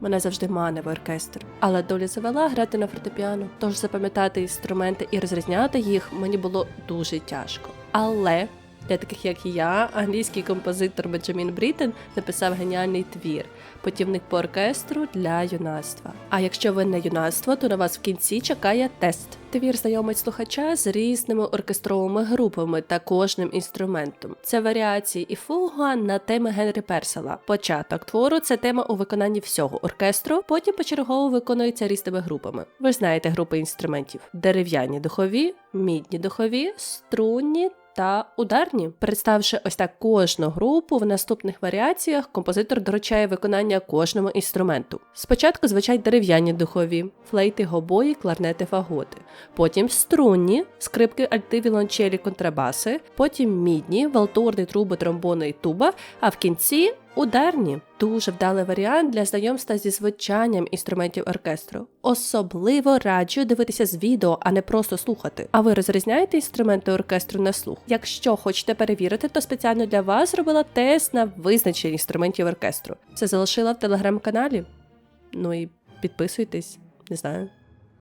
Мене завжди манив оркестр. Але доля завела грати на фортепіано. Тож запам'ятати інструменти і розрізняти їх мені було дуже тяжко. Але для таких як я, англійський композитор Бенджамін Брітен написав геніальний твір Потівник по оркестру для юнацтва. А якщо ви не юнацтво, то на вас в кінці чекає тест. Твір знайомить слухача з різними оркестровими групами та кожним інструментом. Це варіації і фуга на теми Генрі Персела. Початок твору це тема у виконанні всього оркестру, потім почергово виконується різними групами. Ви знаєте групи інструментів: дерев'яні духові, мідні духові, струнні та ударні. Представивши ось так кожну групу в наступних варіаціях, композитор доручає виконання кожному інструменту. Спочатку звучать дерев'яні духові, флейти, гобої, кларнети, фаготи. Потім струнні, скрипки, альти, віолончелі, контрабаси, потім мідні, валтурни, труби, тромбони і туба, а в кінці ударні. Дуже вдалий варіант для знайомства зі звучанням інструментів оркестру. Особливо раджу дивитися з відео, а не просто слухати. А ви розрізняєте інструменти оркестру на слух? Якщо хочете перевірити, то спеціально для вас зробила тест на визначення інструментів оркестру. Це залишила в телеграм-каналі. Ну і підписуйтесь, не знаю.